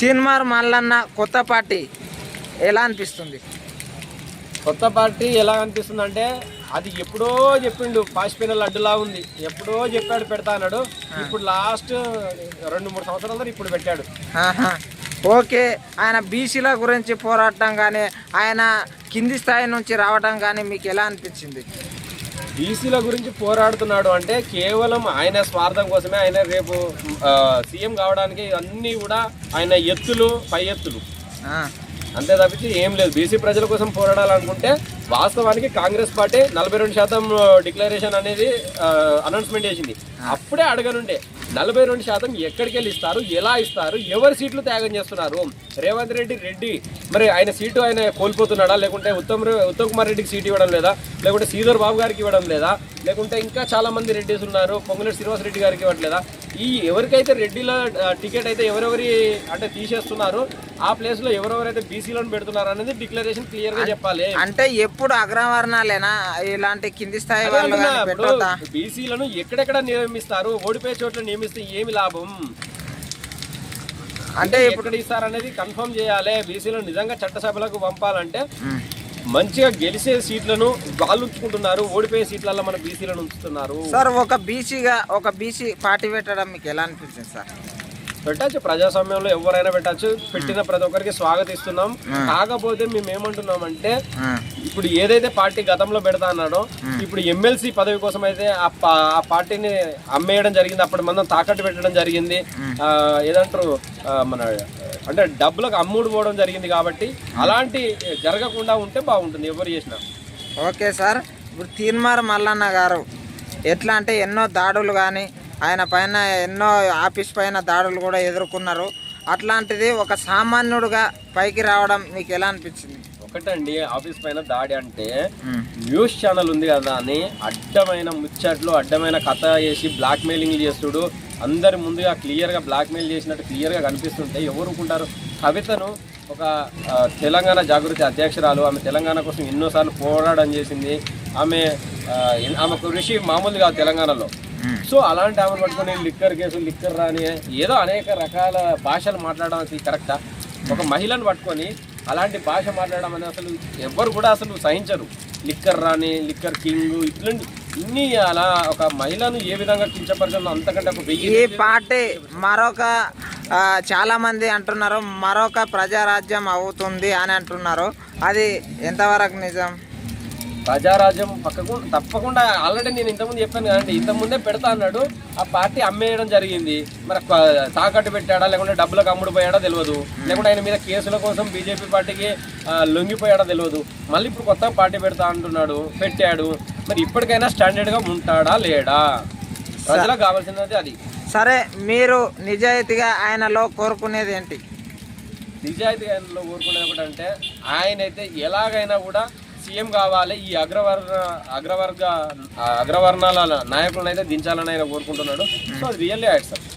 తీన్మార్ మల్లన్న కొత్త పార్టీ ఎలా అనిపిస్తుంది? కొత్త పార్టీ ఎలా అనిపిస్తుంది అంటే అది ఎప్పుడో చెప్పిండు పాసిపోయిన లడ్డులా ఉంది. ఎప్పుడో చెప్పాడు పెడతా అన్నాడు. ఇప్పుడు లాస్ట్ రెండు మూడు సంవత్సరాల ఇప్పుడు పెట్టాడు. ఓకే ఆయన బీసీల గురించి పోరాటం కానీ ఆయన కింది స్థాయి నుంచి రావడం కానీ మీకు ఎలా అనిపించింది? బీసీల గురించి పోరాడుతున్నాడు అంటే కేవలం ఆయన స్వార్థం కోసమే ఆయన రేపు సీఎం కావడానికి అన్నీ కూడా ఆయన ఎత్తులు పై ఎత్తులు. అంతే తప్పించి ఏం లేదు. బీసీ ప్రజల కోసం పోరాడాలనుకుంటే వాస్తవానికి కాంగ్రెస్ పార్టీ నలభై రెండు శాతం డిక్లరేషన్ అనేది అనౌన్స్మెంట్ చేసింది. అప్పుడే అడగనుండే నలభై రెండు శాతం ఎక్కడికి వెళ్ళి ఇస్తారు ఎలా ఇస్తారు ఎవరి సీట్లు త్యాగం చేస్తున్నారు? రేవంత్ రెడ్డి రెడ్డి మరి ఆయన సీటు ఆయన కోల్పోతున్నాడా? లేకుంటే ఉత్తమ్ ఉత్తమ్ కుమార్ రెడ్డికి సీటు ఇవ్వడం లేదా? లేకుంటే శ్రీధర్ బాబు గారికి ఇవ్వడం లేదా? లేకుంటే ఇంకా చాలా మంది రెడ్డిస్ ఉన్నారు. పొంగులేటి శ్రీనివాస్ రెడ్డి గారికి ఇవ్వట్లేదా? ఈ ఎవరికైతే రెడ్డిల టికెట్ అయితే ఎవరెవరి అంటే తీసేస్తున్నారు ఆ ప్లేస్లో ఎవరెవరైతే బీసీలను పెడుతున్నారు అనేది డిక్లరేషన్ క్లియర్గా చెప్పాలి. అంటే ఎప్పుడు అగ్రవర్ణాలేనా? ఇలాంటి కింది స్థాయి బీసీలను ఎక్కడెక్కడ నియమిస్తారు? ఓడిపోయే చోట్ల నియమిస్తే ఏమి లాభం? అంటే ఎక్కడ ఇస్తారనేది కన్ఫర్మ్ చేయాలి. బీసీలను నిజంగా చట్టసభలకు పంపాలంటే. మంచిగా గెలిచే సీట్లను వాళ్ళు ఉంచుకుంటున్నారు ఓడిపోయే సీట్లలో మన బీసీలను ఉంచుతున్నారు. సార్ ఒక బీసీగా ఒక బీసీ పార్టీ పెట్టడం మీకు ఎలా అనిపించింది సార్? పెట్టచ్చు. ప్రజాస్వామ్యంలో ఎవరైనా పెట్టచ్చు. పెట్టిన ప్రతి ఒక్కరికి స్వాగతిస్తున్నాం. కాకపోతే మేము. ఏమంటున్నామంటే ఇప్పుడు ఏదైతే పార్టీ గతంలో పెడతా అన్నాడో ఇప్పుడు ఎమ్మెల్సీ పదవి కోసం అయితే ఆ పార్టీని అమ్మేయడం జరిగింది. అప్పుడు మనం తాకట్టు పెట్టడం జరిగింది. ఏదంటారు? మన అంటే డబ్బులకు అమ్ముడు పోవడం జరిగింది కాబట్టి అలాంటి జరగకుండా ఉంటే బాగుంటుంది. ఎవరు చేసినా. Okay sir. ఇప్పుడు తీన్మార్ మల్లన్న గారు ఎట్లా అంటే ఎన్నో దాడులు కానీ ఆయన పైన ఎన్నో ఆఫీస్ పైన దాడులు కూడా ఎదుర్కొన్నారు. అట్లాంటిది ఒక సామాన్యుడుగా పైకి రావడం మీకు ఎలా అనిపించింది ఒకటండి ఆఫీస్ పైన దాడి అంటే. న్యూస్ ఛానల్ ఉంది కదా అని అడ్డమైన ముచ్చట్లు అడ్డమైన కథ వేసి బ్లాక్ మెయిలింగ్ చేస్తుడు అందరి ముందుగా క్లియర్గా బ్లాక్ మెయిల్ చేసినట్టు క్లియర్గా కనిపిస్తుంటే ఎవరు ఊరుకుంటారు కవితను ఒక తెలంగాణ జాగృతి అధ్యక్షురాలు ఆమె తెలంగాణ కోసం ఎన్నోసార్లు పోరాటం చేసింది ఆమె ఆమె కృషి మామూలు కాదు తెలంగాణలో. సో అలాంటి ఆమెను పట్టుకొని లిక్కర్ కేసు లిక్కర్ రాని ఏదో అనేక రకాల భాషలు మాట్లాడడం అసలు కరెక్టా ఒక మహిళను పట్టుకొని అలాంటి భాష మాట్లాడడం అనేది అసలు ఎవ్వరు కూడా అసలు సహించరు. లిక్కర్ రాని లిక్కర్ కింగ్ ఇట్లాంటి ఇన్ని అలా ఒక మహిళను ఏ విధంగా కించపరచడం అంతకంటే ఒక వెయ్యి ఈ పార్టీ మరొక ఆ, చాలా మంది అంటున్నారు మరొక ప్రజారాజ్యం అవుతుంది అని అంటున్నారు. అది ఎంతవరకు నిజం? ప్రజారాజ్యం పక్కకు తప్పకుండా ఆల్రెడీ నేను ఇంతకుముందు చెప్పాను కదండి ఇంతకుముందే పెడతా అన్నాడు. ఆ పార్టీ అమ్మేయడం జరిగింది. మరి తాకట్టు పెట్టాడా లేకుంటే డబ్బులకు అమ్ముడు పోయాడా తెలియదు లేకుంటే ఆయన మీద కేసుల కోసం బీజేపీ పార్టీకి లొంగిపోయాడా తెలియదు మళ్ళీ ఇప్పుడు కొత్త పార్టీ పెడతా అంటున్నాడు పెట్టాడు. మరి ఇప్పటికైనా స్టాండర్డ్గా ఉంటాడా లేడా? ప్రజలకు కావాల్సినది అది. సరే మీరు నిజాయితీగా ఆయనలో కోరుకునేది ఏంటి? నిజాయితీగా ఆయనలో కోరుకునేది ఒకటి అంటే ఆయన అయితే ఎలాగైనా కూడా సీఎం కావాలి ఈ అగ్రవర్గ అగ్రవర్గ అగ్రవర్ణాల నాయకులను అయితే దించాలని ఆయన కోరుకుంటున్నాడు. సో అది రియల్లీ యాడ్ సార్.